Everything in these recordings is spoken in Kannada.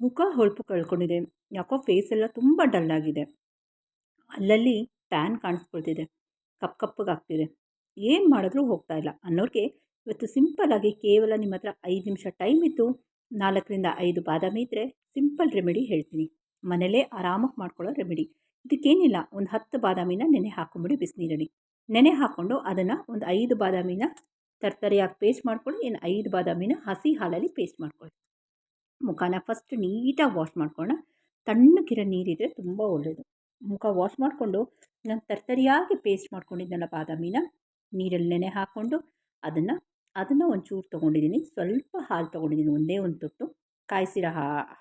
ಮುಖ ಹೊಳಪು ಕಳ್ಕೊಂಡಿದೆ. ಯಾಕೋ ಫೇಸ್ ಎಲ್ಲ ತುಂಬ ಡಲ್ ಆಗಿದೆ. ಅಲ್ಲಲ್ಲಿ ಟ್ಯಾನ್ ಕಾಣಿಸ್ಕೊಳ್ತಿದೆ. ಕಪ್ಪು ಕಪ್ಪಗಾಗ್ತಿದೆ ಏನು ಮಾಡಿದ್ರೂ ಹೋಗ್ತಾ ಇಲ್ಲ. ಅನ್ನೋರಿಗೆ ಇವತ್ತು ಸಿಂಪಲ್ಲಾಗಿ ಕೇವಲ ನಿಮ್ಮ ಹತ್ರ ಐದು ನಿಮಿಷ ಟೈಮ್ ಇತ್ತು. ನಾಲ್ಕರಿಂದ ಐದು ಬಾದಾಮಿ ಇದ್ದರೆ ಸಿಂಪಲ್ ರೆಮಿಡಿ ಹೇಳ್ತೀನಿ. ಮನೇಲೇ ಆರಾಮಾಗಿ ಮಾಡ್ಕೊಳ್ಳೋ ರೆಮಿಡಿ ಇದಕ್ಕೇನಿಲ್ಲ. ಒಂದು ಹತ್ತು ಬಾದಾಮಿನ ನೆನೆ ಹಾಕೊಂಬಿಡಿ ಬಿಸಿನೀರಲ್ಲಿ. ನೆನೆ ಹಾಕ್ಕೊಂಡು ಅದನ್ನು ಒಂದು ಐದು ಬಾದಾಮಿನ ತರ್ತರಿಯಾಗಿ ಪೇಸ್ಟ್ ಮಾಡ್ಕೊಳ್ಳಿ. ಇನ್ನು ಐದು ಬಾದಾಮಿನ ಹಸಿ ಹಾಲಲ್ಲಿ ಪೇಸ್ಟ್ ಮಾಡ್ಕೊಳ್ಳಿ. ಮುಖನ ಫಸ್ಟ್ ನೀಟಾಗಿ ವಾಶ್ ಮಾಡ್ಕೊಳ್ಳೋಣ ತಣ್ಣಗಿರೋ ನೀರಿದ್ರೆ ತುಂಬ ಒಳ್ಳೆಯದು ಮುಖ ವಾಶ್ ಮಾಡಿಕೊಂಡು ನಾನು ತರ್ತರಿಯಾಗಿ ಪೇಸ್ಟ್ ಮಾಡ್ಕೊಂಡಿದ್ದೆನಲ್ಲ ಬಾದಾಮಿನ, ನೀರಲ್ಲಿ ನೆನೆ ಹಾಕ್ಕೊಂಡು ಅದನ್ನು ಅದನ್ನು ಒಂಚೂರು ತೊಗೊಂಡಿದ್ದೀನಿ ಸ್ವಲ್ಪ ಹಾಲು ತೊಗೊಂಡಿದ್ದೀನಿ ಒಂದೇ ಒಂದು ತುತ್ತು. ಕಾಯಿಸಿರೋ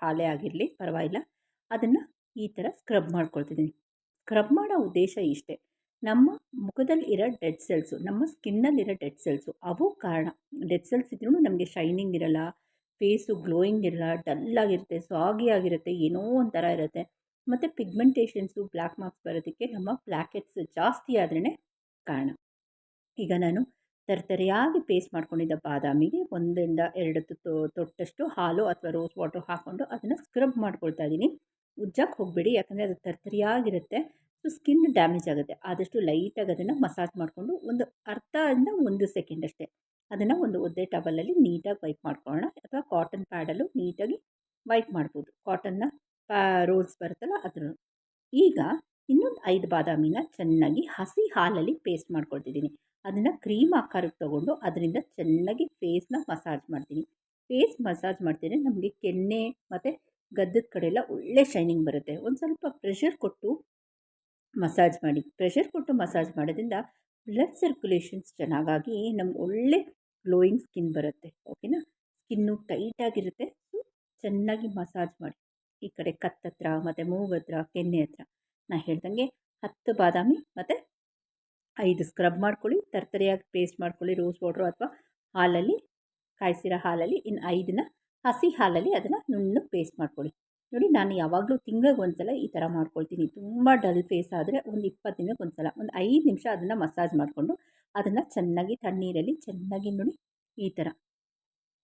ಹಾಲೇ ಆಗಿರಲಿ, ಪರವಾಗಿಲ್ಲ. ಅದನ್ನು ಈ ಥರ ಸ್ಕ್ರಬ್ ಮಾಡ್ಕೊಳ್ತಿದ್ದೀನಿ ಸ್ಕ್ರಬ್ ಮಾಡೋ ಉದ್ದೇಶ ಇಷ್ಟೇ. ನಮ್ಮ ಮುಖದಲ್ಲಿ ಇರೋ ಡೆಡ್ ಸೆಲ್ಸು ನಮ್ಮ ಸ್ಕಿನ್ನಲ್ಲಿರೋ ಡೆಡ್ ಸೆಲ್ಸು ಅವು ಕಾರಣ. ಡೆಡ್ ಸೆಲ್ಸ್ ಇದ್ರೂ ನಮಗೆ ಶೈನಿಂಗ್ ಇರೋಲ್ಲ. ಫೇಸು ಗ್ಲೋಯಿಂಗ್ ಇರಲ್ಲ ಡಲ್ಲಾಗಿರುತ್ತೆ ಸಾಗಿ ಆಗಿರುತ್ತೆ, ಏನೋ ಒಂಥರ ಇರುತ್ತೆ. ಮತ್ತು ಪಿಗ್ಮೆಂಟೇಷನ್ಸು ಬ್ಲ್ಯಾಕ್ ಮಾರ್ಕ್ಸ್ ಬರೋದಕ್ಕೆ ನಮ್ಮ ಬ್ಲ್ಯಾಕೆಟ್ಸ್ ಜಾಸ್ತಿ ಆದ್ರೇ ಕಾರಣ. ಈಗ ನಾನು ತರತರಿಯಾಗಿ ಪೇಸ್ಟ್ ಮಾಡ್ಕೊಂಡಿದ್ದ ಬಾದಾಮಿಗೆ ಒಂದರಿಂದ ಎರಡು ತೊಟ್ಟಷ್ಟು ಹಾಲು ಅಥವಾ ರೋಸ್ ವಾಟರ್ ಹಾಕ್ಕೊಂಡು ಅದನ್ನು ಸ್ಕ್ರಬ್ ಮಾಡ್ಕೊಳ್ತಾ ಇದ್ದೀನಿ. ಉಜ್ಜಕ್ಕೆ ಹೋಗಬೇಡಿ, ಯಾಕಂದರೆ ಅದು ತರತರಿಯಾಗಿರುತ್ತೆ, ಸೊ ಸ್ಕಿನ್ ಡ್ಯಾಮೇಜ್ ಆಗುತ್ತೆ. ಆದಷ್ಟು ಲೈಟಾಗಿ ಅದನ್ನು ಮಸಾಜ್ ಮಾಡಿಕೊಂಡು ಒಂದು ಅರ್ಧದಿಂದ ಒಂದು ಸೆಕೆಂಡ್ ಅಷ್ಟೇ. ಅದನ್ನು ಒಂದು ಒದ್ದೆ ಟವಲಲ್ಲಿ ನೀಟಾಗಿ ವೈಪ್ ಮಾಡ್ಕೊಳ್ಳೋಣ ಅಥವಾ ಕಾಟನ್ ಪ್ಯಾಡಲ್ಲು ನೀಟಾಗಿ ವೈಪ್ ಮಾಡ್ಬೋದು. ಕಾಟನ್ನ ಪ್ಯಾ ರೋಲ್ಸ್ ಬರುತ್ತಲ್ಲ ಅದ್ರ ಈಗ ಇನ್ನೊಂದು ಐದು ಬಾದಾಮಿನ ಚೆನ್ನಾಗಿ ಹಸಿ ಹಾಲಲ್ಲಿ ಪೇಸ್ಟ್ ಮಾಡ್ಕೊಳ್ತಿದ್ದೀನಿ. ಅದನ್ನು ಕ್ರೀಮ್ ಆಕಾರಕ್ಕೆ ತೊಗೊಂಡು ಅದರಿಂದ ಚೆನ್ನಾಗಿ ಫೇಸ್ನ ಮಸಾಜ್ ಮಾಡ್ತೀನಿ. ಫೇಸ್ ಮಸಾಜ್ ಮಾಡ್ತಿದ್ರೆ ನಮಗೆ ಕೆನ್ನೆ ಮತ್ತು ಗದ್ದದ ಕಡೆ ಎಲ್ಲ ಒಳ್ಳೆ ಶೈನಿಂಗ್ ಬರುತ್ತೆ. ಒಂದು ಸ್ವಲ್ಪ ಪ್ರೆಷರ್ ಕೊಟ್ಟು ಮಸಾಜ್ ಮಾಡಿ. ಪ್ರೆಷರ್ ಕೊಟ್ಟು ಮಸಾಜ್ ಮಾಡೋದ್ರಿಂದ ಬ್ಲಡ್ ಸರ್ಕ್ಯುಲೇಷನ್ಸ್ ಚೆನ್ನಾಗಾಗಿ ನಮ್ಗೆ ಒಳ್ಳೆ ಗ್ಲೋಯಿಂಗ್ ಸ್ಕಿನ್ ಬರುತ್ತೆ ಓಕೆನಾ ಸ್ಕಿನ್ನು ಟೈಟಾಗಿರುತ್ತೆ ಸೊ ಚೆನ್ನಾಗಿ ಮಸಾಜ್ ಮಾಡಿ. ಈ ಕಡೆ ಕತ್ತತ್ರ ಮತ್ತು ಮೂಗತ್ರ ಕೆನ್ನೆ ಹತ್ರ ನಾನು ಹೇಳ್ದಂಗೆ ಹತ್ತು ಬಾದಾಮಿ ಮತ್ತು ಐದು ಸ್ಕ್ರಬ್ ಮಾಡ್ಕೊಳ್ಳಿ, ತರ್ತರಿಯಾಗಿ ಪೇಸ್ಟ್ ಮಾಡ್ಕೊಳ್ಳಿ ರೋಸ್ ವಾಟ್ರು ಅಥವಾ ಹಾಲಲ್ಲಿ, ಕಾಯಿಸಿರೋ ಹಾಲಲ್ಲಿ, ಇನ್ನು ಐದನ್ನ ಹಸಿ ಹಾಲಲ್ಲಿ ಅದನ್ನು ನುಣ್ಣು ಪೇಸ್ಟ್ ಮಾಡ್ಕೊಳ್ಳಿ. ನೋಡಿ ನಾನು ಯಾವಾಗಲೂ ತಿಂಗಳಿಗೆ ಒಂದು ಸಲ ಈ ಥರ ಮಾಡ್ಕೊಳ್ತೀನಿ. ತುಂಬ ಡಲ್ ಫೇಸ್ ಆದರೆ ಒಂದು ಇಪ್ಪತ್ತು ದಿನಕ್ಕೆ ಒಂದು ಸಲ ಒಂದು ಐದು ನಿಮಿಷ ಅದನ್ನು ಮಸಾಜ್ ಮಾಡಿಕೊಂಡು ಅದನ್ನು ಚೆನ್ನಾಗಿ ತಣ್ಣೀರಲ್ಲಿ ಚೆನ್ನಾಗಿ ನೋಡಿ ಈ ಥರ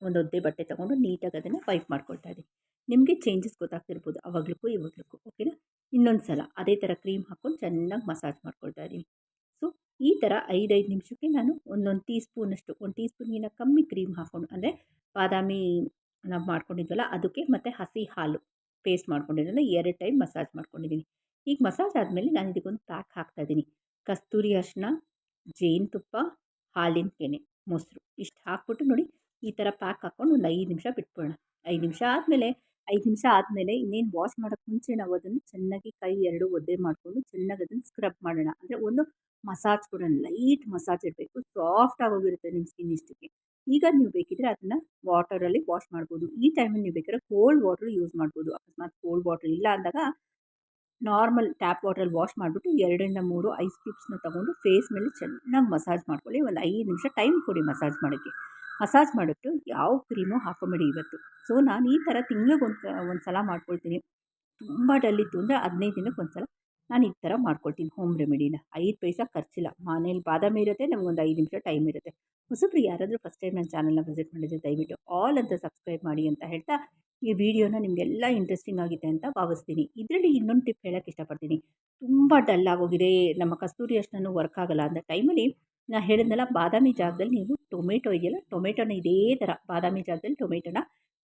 ಒಂದು ಒದ್ದೆ ಬಟ್ಟೆ ತೊಗೊಂಡು ನೀಟಾಗಿ ಅದನ್ನು ವೈಪ್ ಮಾಡ್ಕೊಳ್ತಾ ಇದ್ದೀನಿ. ನಿಮಗೆ ಚೇಂಜಸ್ ಗೊತ್ತಾಗ್ತಿರ್ಬೋದು ಅವಾಗಲಿಕ್ಕೂ ಇವಾಗಲಿಕ್ಕೂ, ಓಕೆನಾ? ಇನ್ನೊಂದು ಸಲ ಅದೇ ಥರ ಕ್ರೀಮ್ ಹಾಕ್ಕೊಂಡು ಚೆನ್ನಾಗಿ ಮಸಾಜ್ ಮಾಡ್ಕೊಳ್ತಾ ಇದ್ದೀನಿ. ಸೊ, ಈ ಥರ ಐದೈದು ನಿಮಿಷಕ್ಕೆ ನಾನು ಒಂದೊಂದು ಟೀ ಸ್ಪೂನಷ್ಟು ಒಂದು ಟೀ ಕಮ್ಮಿ ಕ್ರೀಮ್ ಹಾಕ್ಕೊಂಡು, ಅಂದರೆ ಬಾದಾಮಿ ನಾವು ಮಾಡ್ಕೊಂಡಿದ್ವಲ್ಲ ಅದಕ್ಕೆ ಮತ್ತು ಹಸಿ ಹಾಲು ಪೇಸ್ಟ್ ಮಾಡ್ಕೊಂಡಿರೋದನ್ನ ಎರಡು ಟೈಮ್ ಮಸಾಜ್ ಮಾಡ್ಕೊಂಡಿದ್ದೀನಿ. ಈಗ ಮಸಾಜ್ ಆದಮೇಲೆ ನಾನು ಇದಕ್ಕೊಂದು ಪ್ಯಾಕ್ ಹಾಕ್ತಾಯಿದ್ದೀನಿ ಕಸ್ತೂರಿ ಅರಿಶಿನ ಜೇನುತುಪ್ಪ ಹಾಲಿನ ಕೆನೆ, ಮೊಸರು ಇಷ್ಟು ಹಾಕ್ಬಿಟ್ಟು ನೋಡಿ ಈ ಥರ ಪ್ಯಾಕ್ ಹಾಕ್ಕೊಂಡು ಒಂದು ಐದು ನಿಮಿಷ ಬಿಟ್ಬಿಡೋಣ. ಐದು ನಿಮಿಷ ಆದಮೇಲೆ, ಐದು ನಿಮಿಷ ಆದಮೇಲೆ ಇನ್ನೇನು ವಾಶ್ ಮಾಡೋಕ್ಕೆ ಮುಂಚೆ ನಾವು ಅದನ್ನು ಚೆನ್ನಾಗಿ ಕೈ ಎರಡು ಒದ್ದೆ ಮಾಡಿಕೊಂಡು ಚೆನ್ನಾಗಿ ಅದನ್ನು ಸ್ಕ್ರಬ್ ಮಾಡೋಣ. ಅಂದರೆ ಒಂದು ಮಸಾಜ್ ಕೂಡ ಲೈಟ್ ಮಸಾಜ್ ಇರಬೇಕು. ಸಾಫ್ಟ್ ಆಗೋಗಿರುತ್ತೆ ನಿಮ್ಮ ಸ್ಕಿನ್ ಇಷ್ಟಕ್ಕೆ. ಈಗ ನೀವು ಬೇಕಿದ್ರೆ ಅದನ್ನು ವಾಟರಲ್ಲಿ ವಾಶ್ ಮಾಡ್ಬೋದು. ಈ ಟೈಮಲ್ಲಿ ನೀವು ಬೇಕಾದ್ರೆ ಕೋಲ್ಡ್ ವಾಟರ್ ಯೂಸ್ ಮಾಡ್ಬೋದು. ಅಕಸ್ಮಾತ್ ಕೋಲ್ಡ್ ವಾಟರ್ ಇಲ್ಲ ಅಂದಾಗ ನಾರ್ಮಲ್ ಟ್ಯಾಪ್ ವಾಟ್ರಲ್ಲಿ ವಾಶ್ ಮಾಡಿಬಿಟ್ಟು ಎರಡರಿಂದ ಮೂರು ಐಸ್ ಕ್ಯೂಬ್ಸ್ನ ತೊಗೊಂಡು ಫೇಸ್ ಮೇಲೆ ಚೆನ್ನಾಗಿ ಮಸಾಜ್ ಮಾಡ್ಕೊಳ್ಳಿ. ಒಂದು ಐದು ನಿಮಿಷ ಟೈಮ್ ಕೊಡಿ ಮಸಾಜ್ ಮಾಡೋಕ್ಕೆ. ಮಸಾಜ್ ಮಾಡಿಬಿಟ್ಟು ಯಾವ ಕ್ರೀಮು ಹಾಕೊಂಬೇಡಿ ಇವತ್ತು. ಸೊ ನಾನು ಈ ಥರ ತಿಂಗ್ಳಿಗೆ ಒಂದು ಒಂದು ಸಲ ಮಾಡ್ಕೊಳ್ತೀನಿ. ತುಂಬ ಡಲ್ಲಿತ್ತು ಅಂದರೆ ಹದಿನೈದು ದಿನಕ್ಕೆ ಒಂದು ಸಲ ನಾನು ಈ ಥರ ಮಾಡ್ಕೊಳ್ತೀನಿ ಹೋಮ್ ರೆಮಿಡಿನ ಐದು ಪೈಸಾ ಖರ್ಚಿಲ್ಲ. ಮನೇಲಿ ಬಾದಾಮಿ ಇರುತ್ತೆ ನಮಗೊಂದು ಐದು ನಿಮಿಷ ಟೈಮ್ ಇರುತ್ತೆ. ಹೊಸಬ್ರು ಯಾರಾದರೂ ಫಸ್ಟ್ ಟೈಮ್ ನನ್ನ ಚಾನಲ್ನ ವಿಸಿಟ್ ಮಾಡಿದರೆ ದಯವಿಟ್ಟು ಆಲ್ ಅಂತ ಸಬ್ಸ್ಕ್ರೈಬ್ ಮಾಡಿ ಅಂತ ಹೇಳ್ತಾ ಈ ವಿಡಿಯೋನ ನಿಮಗೆಲ್ಲ ಇಂಟ್ರೆಸ್ಟಿಂಗ್ ಆಗಿದೆ ಅಂತ ಭಾವಿಸ್ತೀನಿ. ಇದರಲ್ಲಿ ಇನ್ನೊಂದು ಟಿಪ್ ಹೇಳೋಕ್ಕೆ ಇಷ್ಟಪಡ್ತೀನಿ. ತುಂಬ ಡಲ್ ಆಗೋಗಿದೆ, ನಮ್ಮ ಕಸ್ತೂರಿ ಅಷ್ಟನ್ನು ವರ್ಕ್ ಆಗಲ್ಲ ಅಂತ ಟೈಮಲ್ಲಿ ನಾನು ಹೇಳಿದ್ನಲ್ಲ, ಬಾದಾಮಿ ಜಾಗದಲ್ಲಿ ನೀವು ಟೊಮೆಟೊ ಇದೆಯಲ್ಲ ಟೊಮೆಟೊನ ಇದೇ ಥರ ಬಾದಾಮಿ ಜಾಗದಲ್ಲಿ ಟೊಮೆಟೊನ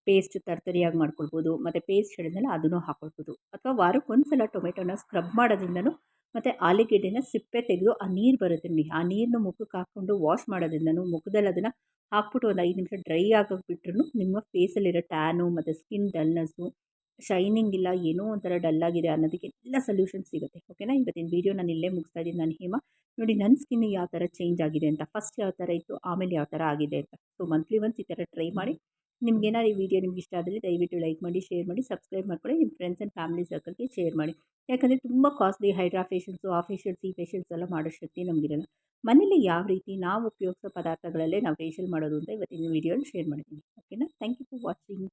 ಪೇಸ್ಟ್ ತರ್ತರಿಯಾಗಿ ಮಾಡ್ಕೊಳ್ಬೋದು, ಮತ್ತು ಪೇಸ್ಟ್ ಹೇಳಿದ್ನಲ್ಲ ಅದನ್ನು ಹಾಕ್ಕೊಳ್ಬೋದು ಅಥವಾ ವಾರಕ್ಕೊಂದು ಸಲ ಟೊಮೆಟೊನ ಸ್ಕ್ರಬ್ ಮಾಡೋದ್ರಿಂದನೂ ಮತ್ತು ಆಲೂಗೆಡ್ಡೆನ ಸಿಪ್ಪೆ ತೆಗೆದು ಆ ನೀರು ಬರುತ್ತೆ ನೋಡಿ, ಆ ನೀರನ್ನ ಮುಖಕ್ಕೆ ಹಾಕ್ಕೊಂಡು ವಾಶ್ ಮಾಡೋದ್ರಿಂದನೂ ಮುಖದಲ್ಲಿ ಅದನ್ನು ಹಾಕ್ಬಿಟ್ಟು ಒಂದು ಐದು ನಿಮಿಷ ಡ್ರೈ ಆಗೋಕೆ ನಿಮ್ಮ ಫೇಸಲ್ಲಿರೋ ಟ್ಯಾನು ಮತ್ತು ಸ್ಕಿನ್ ಡಲ್ನೆಸ್ಸು ಶೈನಿಂಗ್ ಇಲ್ಲ, ಏನೋ ಒಂಥರ ಡಲ್ಲಾಗಿದೆ ಅನ್ನೋದಕ್ಕೆ ಎಲ್ಲ ಸೊಲ್ಯೂಷನ್ ಸಿಗುತ್ತೆ. ಓಕೆನಾ ಇವತ್ತಿನ ವೀಡಿಯೋ ನಾನು ಇಲ್ಲೇ ಮುಗಿಸ್ತಾ ಇದ್ದೀನಿ. ನಾನು ಹೇಮ. ನೋಡಿ, ನನ್ನ ಸ್ಕಿನ್ ಯಾವ ಥರ ಚೇಂಜ್ ಆಗಿದೆ ಅಂತ. ಫಸ್ಟ್ ಯಾವ ಥರ ಇತ್ತು? ಆಮೇಲೆ ಯಾವ ಥರ ಆಗಿದೆ ಅಂತ. ಸೊ ಮಂತ್ಲಿ ಒನ್ಸ್ ಈ ಥರ ಟ್ರೈ ಮಾಡಿ ನಿಮ್ಗೇನಾದ್ರು ಈ ವಿಡಿಯೋ ನಿಮ್ಗೆ ಇಷ್ಟ ಆದರೆ ದಯವಿಟ್ಟು ಲೈಕ್ ಮಾಡಿ, ಶೇರ್ ಮಾಡಿ, ಸಬ್ಸ್ಕ್ರೈಬ್ ಮಾಡ್ಕೊಳ್ಳಿ, ನಿಮ್ಮ ಫ್ರೆಂಡ್ಸ್ ಆ್ಯಂಡ್ ಫ್ಯಾಮಿಲಿ ಸರ್ಕಲ್ಗೆ ಶೇರ್ ಮಾಡಿ. ಯಾಕಂದರೆ ತುಂಬ ಕಾಸ್ಟ್ಲಿ ಹೈಡ್ರಾ ಫೇಶಿಯಲ್ಸು ಆ ಫೇಷಿಯಲ್ಸ್ ಈ ಫೇಷಿಯಲ್ಸ್ ಎಲ್ಲ ಮಾಡೋ ಶಕ್ತಿ ನಮಗಿರಲ್ಲ. ಮನೇಲಿ ಯಾವ ರೀತಿ ನಾವು ಉಪಯೋಗಿಸೋ ಪದಾರ್ಥಗಳಲ್ಲೇ ನಾವು ಫೇಶಿಯಲ್ ಮಾಡೋದು ಅಂತ ಇವತ್ತಿನ ವೀಡಿಯೋಲಿ ಶೇರ್ ಮಾಡ್ತೀನಿ ಓಕೆನಾ ಥ್ಯಾಂಕ್ ಯು ಫಾರ್ ವಾಚಿಂಗ್